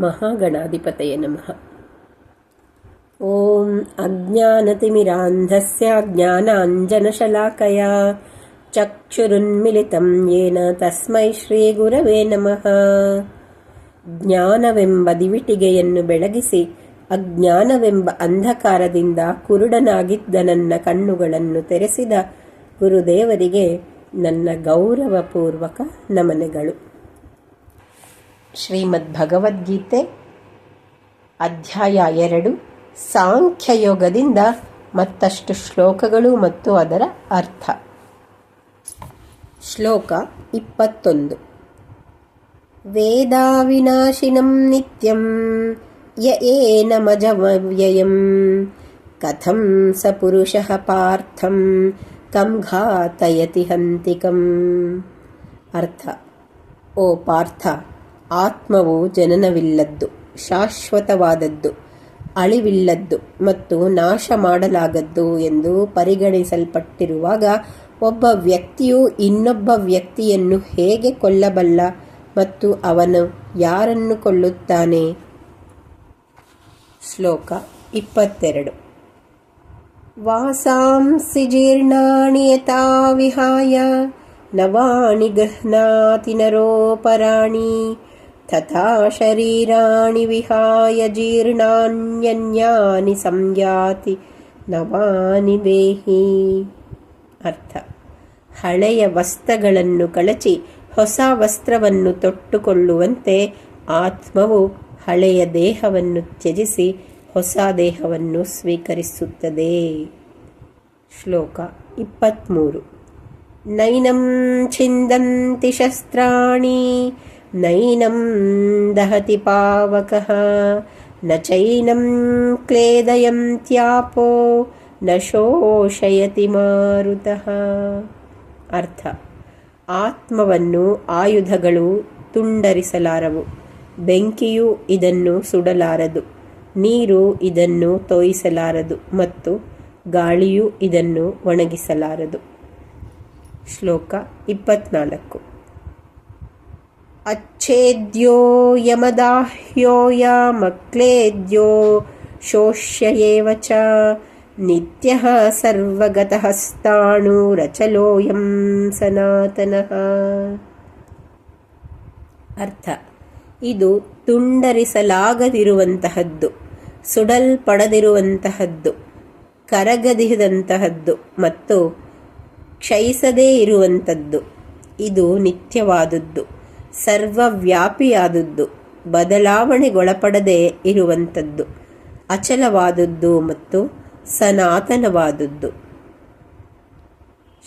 महागणाधिपतये नमः ॐ अज्ञानतिमिरान्धस्य ज्ञानाञ्जनशलाकया ಚಕ್ಷುರುನ್ಮಿಲಿತಂ ಯೇನ ತಸ್ಮೈ ಶ್ರೀ ಗುರವೇ ನಮಃ ಜ್ಞಾನವೆಂಬ ದಿವಿಟಿಗೆಯನ್ನು ಬೆಳಗಿಸಿ ಅಜ್ಞಾನವೆಂಬ ಅಂಧಕಾರದಿಂದ ಕುರುಡನಾಗಿದ್ದ ನನ್ನ ಕಣ್ಣುಗಳನ್ನು ತೆರೆಸಿದ ಗುರುದೇವರಿಗೆ ನನ್ನ ಗೌರವಪೂರ್ವಕ ನಮನೆಗಳು ಶ್ರೀಮದ್ ಭಗವದ್ಗೀತೆ ಅಧ್ಯಾಯ ಎರಡು, ಸಾಂಖ್ಯಯೋಗದಿಂದ ಮತ್ತಷ್ಟು ಶ್ಲೋಕಗಳು ಮತ್ತು ಅದರ ಅರ್ಥ. ಶ್ಲೋಕ ಇಪ್ಪತ್ತೊಂದು. ವೇದಾವಿನಾಶಿನಂ ನಿತ್ಯಂ, ಯ ಏನಮಜಮವ್ಯಯಂ ಕಥಂ ಸ ಪುರುಷಃ ಪಾರ್ಥಂ, ಕಂ ಘಾತಯತಿ ಹಂತಿಕಂ. ಅರ್ಥ. ಓ ಪಾರ್ಥ ಆತ್ಮವು ಜನನವಿಲ್ಲದ್ದು, ಶಾಶ್ವತವಾದದ್ದು, ಅಳಿವಿಲ್ಲದ್ದು ಮತ್ತು ನಾಶ ಮಾಡಲಾಗದ್ದು ಎಂದು ಪರಿಗಣಿಸಲ್ಪಟ್ಟಿರುವಾಗ ಒಬ್ಬ ವ್ಯಕ್ತಿಯು ಇನ್ನೊಬ್ಬ ವ್ಯಕ್ತಿಯನ್ನು ಹೇಗೆ ಕೊಲ್ಲಬಲ್ಲ ಮತ್ತು ಅವನು ಯಾರನ್ನು ಕೊಲ್ಲುತ್ತಾನೆ? ಶ್ಲೋಕ ಇಪ್ಪತ್ತೆರಡು. ವಾಸಾಂಸಿ ಜೀರ್ಣಾಣಿ ಯಥಾ ವಿಹಾಯ ನವಾಣಿ ಗಹ್ನಾತಿ ನರೋಪರಾಣಿ. ತಥಾ ಶರೀರಾಣಿ ವಿಹಾಯ ಜೀರ್ಣಾನ್ಯನ್ಯಾನಿ ಸಂಜಾತಿ ನವಾನಿ ದೇಹಿ ಅರ್ಥ ಹಳೆಯ ವಸ್ತ್ರಗಳನ್ನು ಕಳಚಿ ಹೊಸ ವಸ್ತ್ರವನ್ನು ತೊಟ್ಟುಕೊಳ್ಳುವಂತೆ ಆತ್ಮವು ಹಳೆಯ ದೇಹವನ್ನು ತ್ಯಜಿಸಿ ಹೊಸ ದೇಹವನ್ನು ಸ್ವೀಕರಿಸುತ್ತದೆ. ಶ್ಲೋಕ ಇಪ್ಪತ್ತ್ಮೂರು ನೈನಂ ಛಿಂದಂತಿ ಶಸ್ತ್ರಾಣಿ ನೈನಂ ದಹತಿ ಪಾವಕಃ, ನ चैनं ಕ್ಲೇದಯಂತ್ಯಾಪೋ ನ ಶೋಷಯತಿ ಮಾರುತಃ. ಅರ್ಥ. ಆತ್ಮವನ್ನು ಆಯುಧಗಳು ತುಂಡರಿಸಲಾರವು. ಬೆಂಕಿಯು ಇದನ್ನು ಸುಡಲಾರದು. ನೀರು ಇದನ್ನು ತೋಯಿಸಲಾರದು ಮತ್ತು ಗಾಳಿಯು ಇದನ್ನು ಒಣಗಿಸಲಾರದು. ಶ್ಲೋಕ ಇಪ್ಪತ್ನಾಲ್ಕು. ಅಚ್ಛೇದ್ಯೋ ಯಮದಾಹ್ಯೋ शोष्य एव च ಸರ್ವಗತಃ ಸ್ಥಾಣುರಚಲೋಯಂ ಸನಾತನಃ ಅರ್ಥ ಇದು ತುಂಡರಿಸಲಾಗದಿರುವಂತಹದ್ದು, ಸುಡಲ್ಪಡದಿರುವಂತಹದ್ದು, ಕರಗದಿದಂತಹದ್ದು ಮತ್ತು ಕ್ಷಯಿಸದೇ ಇರುವಂಥದ್ದು ಇದು ನಿತ್ಯವಾದದ್ದು. ಸರ್ವವ್ಯಾಪಿಯಾದದ್ದು, ಬದಲಾವಣೆಗೊಳಪಡದೆ ಇರುವಂಥದ್ದು, ಅಚಲವಾದದ್ದು ಮತ್ತು ಸನಾತನವಾದದ್ದು.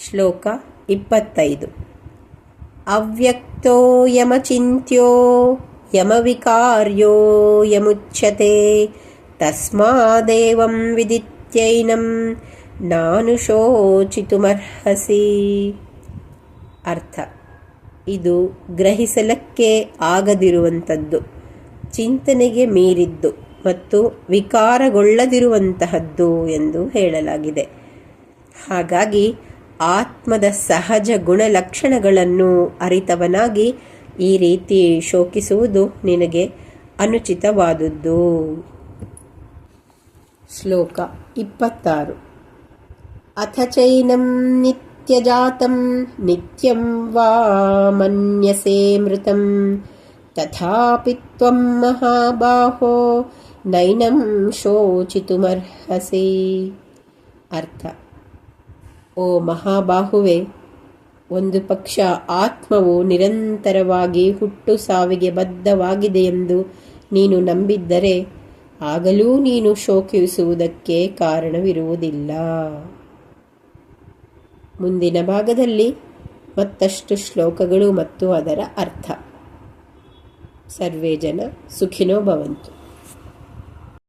ಶ್ಲೋಕ ಇಪ್ಪತ್ತೈದು. ಅವ್ಯಕ್ತೋ ಯಮಚಿಂತ್ಯೋ ಯಮವಿಕಾರ್ಯೋ ಯಮುಚ್ಯತೆ, ತಸ್ಮಾದೇವಂ ವಿದಿತ್ಯೈನಂ ನಾನು ಶೋಚಿತುಮರ್ಹಸಿ ಅರ್ಥ. ಇದು ಗ್ರಹಿಸಲಕ್ಕೆ ಆಗದಿರುವಂಥದ್ದು, ಚಿಂತನೆಗೆ ಮೀರಿದ್ದು ಮತ್ತು ವಿಕಾರಗೊಳ್ಳದಿರುವಂತಹದ್ದು ಎಂದು ಹೇಳಲಾಗಿದೆ. ಹಾಗಾಗಿ ಆತ್ಮದ ಸಹಜ ಗುಣಲಕ್ಷಣಗಳನ್ನು ಅರಿತವನಾಗಿ ಈ ರೀತಿ ಶೋಕಿಸುವುದು ನಿನಗೆ ಅನುಚಿತವಾದುದು. ಶ್ಲೋಕ ಇಪ್ಪತ್ತಾರು. ಅಥ ಚೈನಂ ನಿತ್ಯಜಾತಂ ನಿತ್ಯಂ ವಾ ಮನ್ಯಸೇ ಮೃತಂ ತಥಾಪಿ ತ್ವಂ ಮಹಾಬಾಹೋ ನೈನಂ ಶೋಚಿತುಮರ್ಹಸಿ ಅರ್ಥ ಓ ಮಹಾಬಾಹುವೆ ಒಂದು ಪಕ್ಷ ಆತ್ಮವು ನಿರಂತರವಾಗಿ ಹುಟ್ಟು ಸಾವಿಗೆ ಬದ್ಧವಾಗಿದೆ ಎಂದು ನೀನು ನಂಬಿದ್ದರೆ, ಆಗಲೂ ನೀನು ಶೋಕಿಸುವುದಕ್ಕೆ ಕಾರಣವಿರುವುದಿಲ್ಲ. ಮುಂದಿನ ಭಾಗದಲ್ಲಿ ಮತ್ತಷ್ಟು ಶ್ಲೋಕಗಳು ಮತ್ತು ಅದರ ಅರ್ಥ. ಸರ್ವೇ ಜನ ಸುಖಿನೋ ಭವಂತು.